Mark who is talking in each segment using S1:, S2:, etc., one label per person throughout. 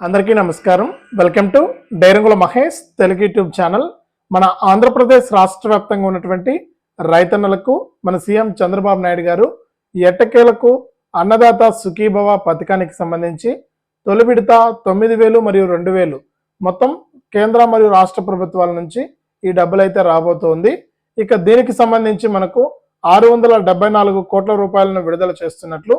S1: అందరికీ నమస్కారం. Welcome to డైరంగుల Mahesh Telugu YouTube channel. మన ఆంధ్రప్రదేశ్ రాష్ట్ర వ్యాప్తంగా ఉన్నటువంటి రైతన్నలకు మన సీఎం చంద్రబాబు నాయుడు గారు ఎట్టకేలకు అన్నదాత సుఖీభవ పథకానికి సంబంధించి తొలి విడత తొమ్మిది వేలు మరియు రెండు వేలు మొత్తం కేంద్ర మరియు రాష్ట్ర ప్రభుత్వాల నుంచి ఈ డబ్బులు అయితే రాబోతోంది. ఇక దీనికి సంబంధించి మనకు ఆరు వందల డెబ్బై నాలుగు కోట్ల రూపాయలను విడుదల చేస్తున్నట్లు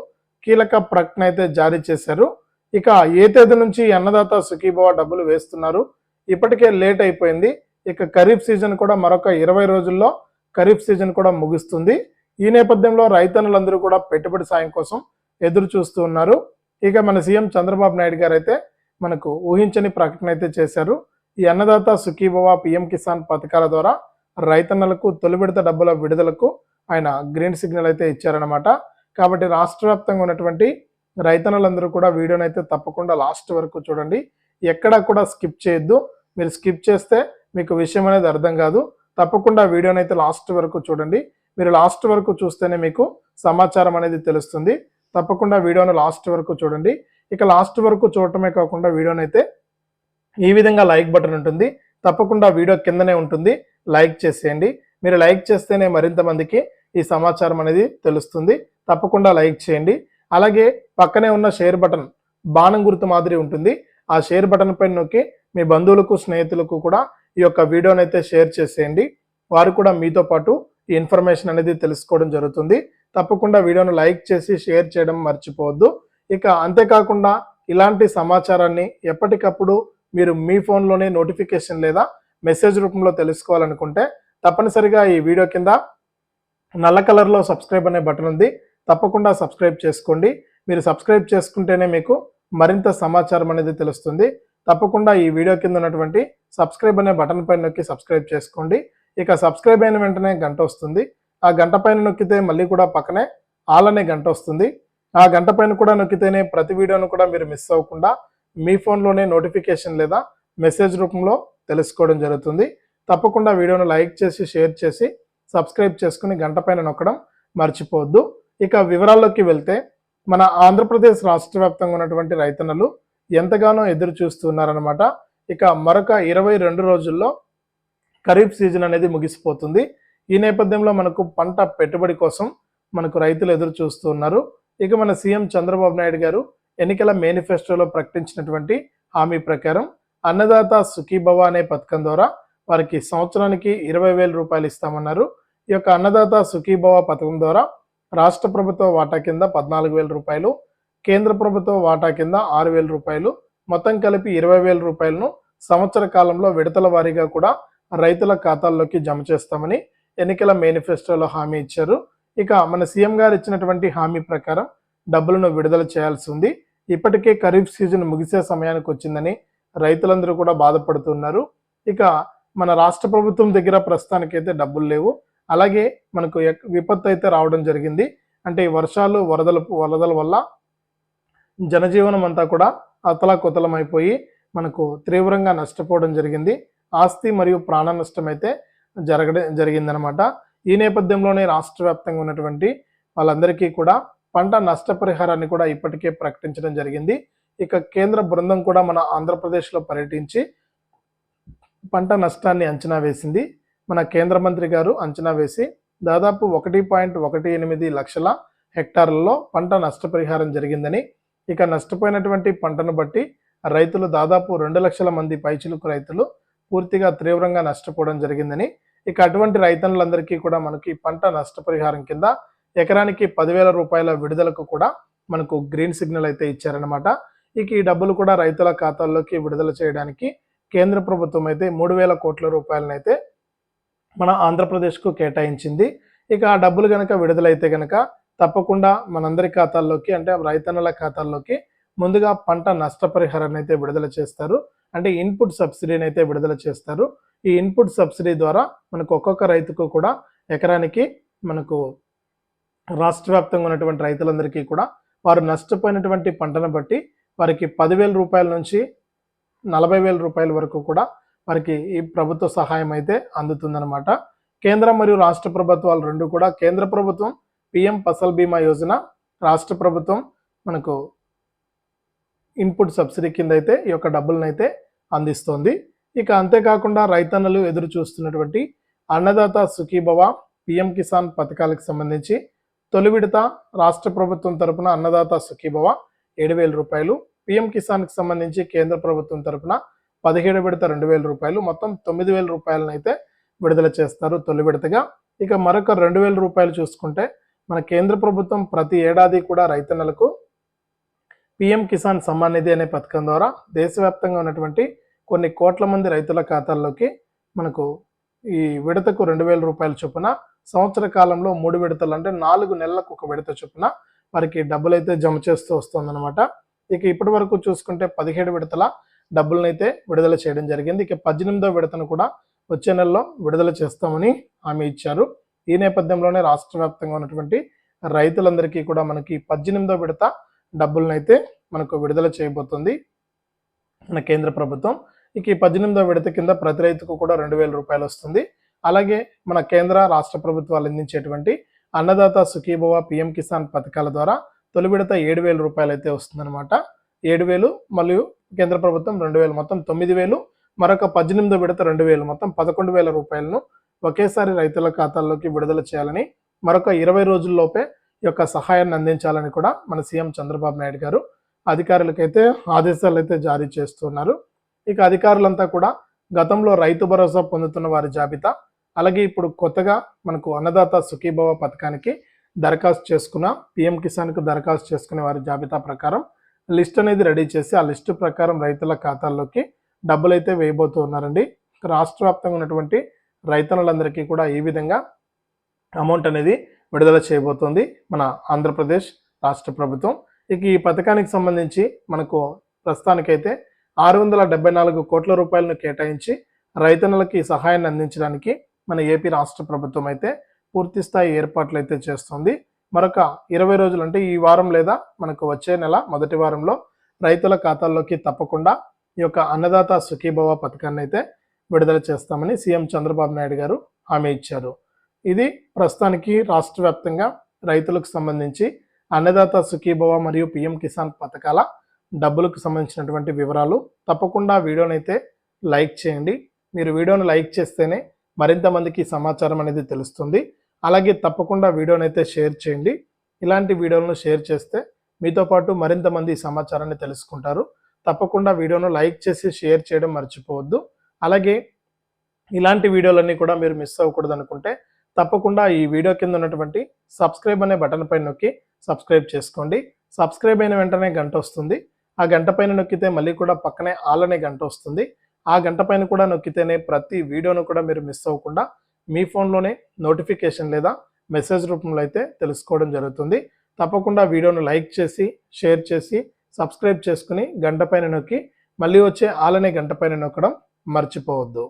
S1: కీలక ప్రకటన అయితే జారీ చేశారు. ఇక ఏ తేదీ నుంచి అన్నదాత సుఖీభవ డబ్బులు వేస్తున్నారు? ఇప్పటికే లేట్ అయిపోయింది. ఇక ఖరీఫ్ సీజన్ కూడా మరొక ఇరవై రోజుల్లో ఖరీఫ్ సీజన్ కూడా ముగుస్తుంది. ఈ నేపథ్యంలో రైతన్నులందరూ కూడా పెట్టుబడి సాయం కోసం ఎదురు చూస్తూ ఉన్నారు. ఇక మన సీఎం చంద్రబాబు నాయుడు గారు అయితే మనకు ఊహించని ప్రకటన అయితే చేశారు. ఈ అన్నదాత సుఖీభవ పిఎం కిసాన్ పథకాల ద్వారా రైతన్నలకు తొలి విడత డబ్బుల విడుదలకు ఆయన గ్రీన్ సిగ్నల్ అయితే ఇచ్చారనమాట కాబట్టి రాష్ట్ర వ్యాప్తంగా ఉన్నటువంటి రైతన్నలందరూ కూడా వీడియోని అయితే తప్పకుండా లాస్ట్ వరకు చూడండి. ఎక్కడా కూడా స్కిప్ చేయొద్దు. మీరు స్కిప్ చేస్తే మీకు విషయం అనేది అర్థం కాదు. తప్పకుండా వీడియోని అయితే లాస్ట్ వరకు చూడండి. మీరు లాస్ట్ వరకు చూస్తేనే మీకు సమాచారం అనేది తెలుస్తుంది. తప్పకుండా వీడియోను లాస్ట్ వరకు చూడండి. ఇక లాస్ట్ వరకు చూడటమే కాకుండా వీడియోని అయితే ఈ విధంగా లైక్ బటన్ ఉంటుంది. తప్పకుండా వీడియో కిందనే ఉంటుంది. లైక్ చేసేయండి. మీరు లైక్ చేస్తేనే మరింత మందికి ఈ సమాచారం అనేది తెలుస్తుంది. తప్పకుండా లైక్ చేయండి. అలాగే పక్కనే ఉన్న షేర్ బటన్ బాణం గుర్తు మాదిరి ఉంటుంది. ఆ షేర్ బటన్ పైన నొక్కి మీ బంధువులకు స్నేహితులకు కూడా ఈ యొక్క వీడియోని అయితే షేర్ చేసేయండి. వారు కూడా మీతో పాటు ఈ ఇన్ఫర్మేషన్ అనేది తెలుసుకోవడం జరుగుతుంది. తప్పకుండా వీడియోను లైక్ చేసి షేర్ చేయడం మర్చిపోవద్దు. ఇక అంతేకాకుండా ఇలాంటి సమాచారాన్ని ఎప్పటికప్పుడు మీరు మీ ఫోన్లోనే నోటిఫికేషన్ లేదా మెసేజ్ రూపంలో తెలుసుకోవాలనుకుంటే తప్పనిసరిగా ఈ వీడియో కింద నల్ల కలర్లో సబ్స్క్రైబ్ అనే బటన్ ఉంది. తప్పకుండా సబ్స్క్రైబ్ చేసుకోండి. మీరు సబ్స్క్రైబ్ చేసుకుంటేనే మీకు మరింత సమాచారం అనేది తెలుస్తుంది. తప్పకుండా ఈ వీడియో కింద ఉన్నటువంటి సబ్స్క్రైబ్ అనే బటన్ పైన నొక్కి సబ్స్క్రైబ్ చేసుకోండి. ఇక సబ్స్క్రైబ్ అయిన వెంటనే గంట వస్తుంది. ఆ గంట పైన నొక్కితే మళ్ళీ కూడా పక్కనే ఆల్ అనే గంట వస్తుంది. ఆ గంట పైన కూడా నొక్కితేనే ప్రతి వీడియోను కూడా మీరు మిస్ అవ్వకుండా మీ ఫోన్లోనే నోటిఫికేషన్ లేదా మెసేజ్ రూపంలో తెలుసుకోవడం జరుగుతుంది. తప్పకుండా వీడియోను లైక్ చేసి షేర్ చేసి సబ్స్క్రైబ్ చేసుకుని గంట పైన నొక్కడం మర్చిపోవద్దు. ఇక వివరాల్లోకి వెళ్తే మన ఆంధ్రప్రదేశ్ రాష్ట్ర వ్యాప్తంగా ఉన్నటువంటి రైతన్నలు ఎంతగానో ఎదురు చూస్తున్నారనమాట ఇక మరొక ఇరవై రెండు రోజుల్లో ఖరీఫ్ సీజన్ అనేది ముగిసిపోతుంది. ఈ నేపథ్యంలో మనకు పంట పెట్టుబడి కోసం మనకు రైతులు ఎదురు చూస్తున్నారు. ఇక మన సీఎం చంద్రబాబు నాయుడు గారు ఎన్నికల మేనిఫెస్టోలో ప్రకటించినటువంటి హామీ ప్రకారం అన్నదాత సుఖీభవ అనే పథకం ద్వారా వారికి సంవత్సరానికి ఇరవై వేల రూపాయలు ఇస్తామన్నారు. ఈ యొక్క అన్నదాత సుఖీభవ పథకం ద్వారా రాష్ట్ర ప్రభుత్వ వాటా కింద పద్నాలుగు వేల రూపాయలు కేంద్ర ప్రభుత్వ వాటా కింద ఆరు వేల రూపాయలు మొత్తం కలిపి ఇరవై వేల రూపాయలను సంవత్సర కాలంలో విడతల వారీగా కూడా రైతుల ఖాతాల్లోకి జమ చేస్తామని ఎన్నికల మేనిఫెస్టోలో హామీ ఇచ్చారు. ఇక మన సీఎం గారు ఇచ్చినటువంటి హామీ ప్రకారం డబ్బులను విడుదల చేయాల్సి ఉంది. ఇప్పటికే ఖరీఫ్ సీజన్ ముగిసే సమయానికి వచ్చిందని రైతులందరూ కూడా బాధపడుతున్నారు. ఇక మన రాష్ట్ర ప్రభుత్వం దగ్గర ప్రస్తుతానికైతే డబ్బులు లేవు. అలాగే మనకు విపత్తు అయితే రావడం జరిగింది. అంటే ఈ వర్షాలు వరదలు వరదల వల్ల జనజీవనం అంతా కూడా అతలాకుతలమైపోయి అయిపోయి మనకు తీవ్రంగా నష్టపోవడం జరిగింది. ఆస్తి మరియు ప్రాణ నష్టం అయితే జరగడం జరిగిందనమాట. ఈ నేపథ్యంలోనే రాష్ట్ర వ్యాప్తంగా ఉన్నటువంటి వాళ్ళందరికీ కూడా పంట నష్టపరిహారాన్ని కూడా ఇప్పటికే ప్రకటించడం జరిగింది. ఇక కేంద్ర బృందం కూడా మన ఆంధ్రప్రదేశ్లో పర్యటించి పంట నష్టాన్ని అంచనా వేసింది. మన కేంద్ర మంత్రి గారు అంచనా వేసి దాదాపు ఒకటి పాయింట్ ఒకటి ఎనిమిది లక్షల హెక్టార్లలో పంట నష్టపరిహారం జరిగిందని ఇక నష్టపోయినటువంటి పంటను బట్టి రైతులు దాదాపు రెండు లక్షల మంది పైచిలుకు రైతులు పూర్తిగా తీవ్రంగా నష్టపోవడం జరిగిందని ఇక అటువంటి రైతన్నులందరికీ కూడా మనకి పంట నష్టపరిహారం కింద ఎకరానికి పదివేల రూపాయల విడుదలకు కూడా మనకు గ్రీన్ సిగ్నల్ అయితే ఇచ్చారనమాట ఇక ఈ డబ్బులు కూడా రైతుల ఖాతాల్లోకి విడుదల చేయడానికి కేంద్ర ప్రభుత్వం అయితే మూడు వేల కోట్ల రూపాయలనైతే మన ఆంధ్రప్రదేశ్కు కేటాయించింది. ఇక ఆ డబ్బులు కనుక విడుదలైతే కనుక తప్పకుండా మనందరి ఖాతాల్లోకి అంటే రైతన్నుల ఖాతాల్లోకి ముందుగా పంట నష్టపరిహారాన్ని అయితే విడుదల చేస్తారు. అంటే ఇన్పుట్ సబ్సిడీని అయితే విడుదల చేస్తారు. ఈ ఇన్పుట్ సబ్సిడీ ద్వారా మనకు ఒక్కొక్క రైతుకు కూడా ఎకరానికి మనకు రాష్ట్ర వ్యాప్తంగా ఉన్నటువంటి రైతులందరికీ కూడా వారు నష్టపోయినటువంటి పంటను బట్టి వారికి పదివేల రూపాయల నుంచి నలభై వేల రూపాయల వరకు కూడా వారికి ఈ ప్రభుత్వ సహాయం అయితే అందుతుందన్నమాట. కేంద్ర మరియు రాష్ట్ర ప్రభుత్వాలు రెండు కూడా కేంద్ర ప్రభుత్వం పిఎం ఫసల్ బీమా యోజన రాష్ట్ర ప్రభుత్వం మనకు ఇన్పుట్ సబ్సిడీ కింద అయితే ఈ యొక్క డబ్బులను అయితే అందిస్తోంది. ఇక అంతేకాకుండా రైతన్నలు ఎదురు చూస్తున్నటువంటి అన్నదాత సుఖీభవ పిఎం కిసాన్ పథకాలకు సంబంధించి తొలి విడత రాష్ట్ర ప్రభుత్వం తరపున అన్నదాత సుఖీభవ ఏడు వేల రూపాయలు పిఎం కిసాన్కి సంబంధించి కేంద్ర ప్రభుత్వం తరపున పదిహేడు విడత రెండు వేల రూపాయలు మొత్తం తొమ్మిది వేల రూపాయలను అయితే విడుదల చేస్తారు తొలి విడతగా. ఇక మరొక రెండు వేల రూపాయలు చూసుకుంటే మన కేంద్ర ప్రభుత్వం ప్రతి ఏడాది కూడా రైతన్నలకు పిఎం కిసాన్ సమ్మాన్ నిధి అనే పథకం ద్వారా దేశవ్యాప్తంగా ఉన్నటువంటి కొన్ని కోట్ల మంది రైతుల ఖాతాల్లోకి మనకు ఈ విడతకు రెండు వేల రూపాయల చొప్పున సంవత్సర కాలంలో మూడు విడతలు అంటే నాలుగు నెలలకు ఒక విడత చొప్పున వారికి డబ్బులు అయితే జమ చేస్తూ వస్తుందన్నమాట. ఇక ఇప్పటి వరకు చూసుకుంటే పదిహేడు విడతల డబ్బులనైతే అయితే విడుదల చేయడం జరిగింది. ఇక పద్దెనిమిదో విడతను కూడా వచ్చే నెలలో విడుదల చేస్తామని హామీ ఇచ్చారు. ఈ నేపథ్యంలోనే రాష్ట్ర వ్యాప్తంగా ఉన్నటువంటి రైతులందరికీ కూడా మనకి పద్దెనిమిదో విడత డబ్బులనైతే మనకు విడుదల చేయబోతుంది మన కేంద్ర ప్రభుత్వం. ఇక ఈ పద్దెనిమిదో విడత కింద ప్రతి రైతుకు కూడా రెండు వేల రూపాయలు వస్తుంది. అలాగే మన కేంద్ర రాష్ట్ర ప్రభుత్వాలు అందించేటువంటి అన్నదాత సుఖీభవ పిఎం కిసాన్ పథకాల ద్వారా తొలి విడత ఏడు వేల రూపాయలు అయితే వస్తుందన్నమాట. ఏడు వేలు మరియు కేంద్ర ప్రభుత్వం రెండు వేలు మొత్తం తొమ్మిది వేలు మరొక పద్దెనిమిదో విడత రెండు వేలు మొత్తం పదకొండు వేల రూపాయలను ఒకేసారి రైతుల ఖాతాల్లోకి విడుదల చేయాలని మరొక ఇరవై రోజుల్లోపే ఈ యొక్క సహాయాన్ని అందించాలని కూడా మన సీఎం చంద్రబాబు నాయుడు గారు అధికారులకైతే ఆదేశాలు అయితే జారీ చేస్తున్నారు. ఇక అధికారులంతా కూడా గతంలో రైతు భరోసా పొందుతున్న వారి జాబితా అలాగే ఇప్పుడు కొత్తగా మనకు అన్నదాత సుఖీభవ పథకానికి దరఖాస్తు చేసుకున్న పిఎం కిసాన్కు దరఖాస్తు చేసుకునే వారి జాబితా ప్రకారం లిస్ట్ అనేది రెడీ చేసి ఆ లిస్టు ప్రకారం రైతుల ఖాతాల్లోకి డబ్బులు అయితే వేయబోతూ ఉన్నారండి. రాష్ట్ర వ్యాప్తంగా ఉన్నటువంటి రైతన్నులందరికీ కూడా ఈ విధంగా అమౌంట్ అనేది విడుదల చేయబోతోంది మన ఆంధ్రప్రదేశ్ రాష్ట్ర ప్రభుత్వం. ఇక ఈ పథకానికి సంబంధించి మనకు ప్రస్తుతానికైతే ఆరు వందల డెబ్బై నాలుగు కోట్ల రూపాయలను కేటాయించి రైతన్నులకి సహాయాన్ని అందించడానికి మన ఏపీ రాష్ట్ర ప్రభుత్వం అయితే పూర్తి స్థాయి ఏర్పాట్లు అయితే చేస్తుంది. మరొక ఇరవై రోజులు అంటే ఈ వారం లేదా మనకు వచ్చే నెల మొదటి వారంలో రైతుల ఖాతాల్లోకి తప్పకుండా ఈ యొక్క అన్నదాత సుఖీభవ పథకాన్ని అయితే విడుదల చేస్తామని సీఎం చంద్రబాబు నాయుడు గారు హామీ ఇచ్చారు. ఇది ప్రస్తుతానికి రాష్ట్ర వ్యాప్తంగా రైతులకు సంబంధించి అన్నదాత సుఖీభవ మరియు పిఎం కిసాన్ పథకాల డబ్బులకు సంబంధించినటువంటి వివరాలు తప్పకుండా వీడియోని అయితే లైక్ చేయండి. మీరు వీడియోను లైక్ చేస్తేనే మరింత మందికి సమాచారం అనేది తెలుస్తుంది. అలాగే తప్పకుండా వీడియోని అయితే షేర్ చేయండి. ఇలాంటి వీడియోలను షేర్ చేస్తే మీతో పాటు మరింత మంది ఈ సమాచారాన్ని తెలుసుకుంటారు. తప్పకుండా వీడియోను లైక్ చేసి షేర్ చేయడం మర్చిపోవద్దు. అలాగే ఇలాంటి వీడియోలన్నీ కూడా మీరు మిస్ అవ్వకూడదు అనుకుంటే తప్పకుండా ఈ వీడియో కింద ఉన్నటువంటి సబ్స్క్రైబ్ అనే బటన్ పైన నొక్కి సబ్స్క్రైబ్ చేసుకోండి. సబ్స్క్రైబ్ అయిన వెంటనే గంట వస్తుంది. ఆ గంట పైన నొక్కితే మళ్ళీ కూడా పక్కనే ఆల్ అనే గంట వస్తుంది. ఆ గంట పైన కూడా నొక్కితేనే ప్రతి వీడియోను కూడా మీరు మిస్ అవ్వకుండా మీ ఫోన్లోనే నోటిఫికేషన్ లేదా మెసేజ్ రూపంలో అయితే తెలుసుకోవడం జరుగుతుంది. తప్పకుండా వీడియోను లైక్ చేసి షేర్ చేసి సబ్స్క్రైబ్ చేసుకుని గంట పైన నొక్కి మళ్ళీ వచ్చే ఆలనే గంట పైన నొక్కడం మర్చిపోవద్దు.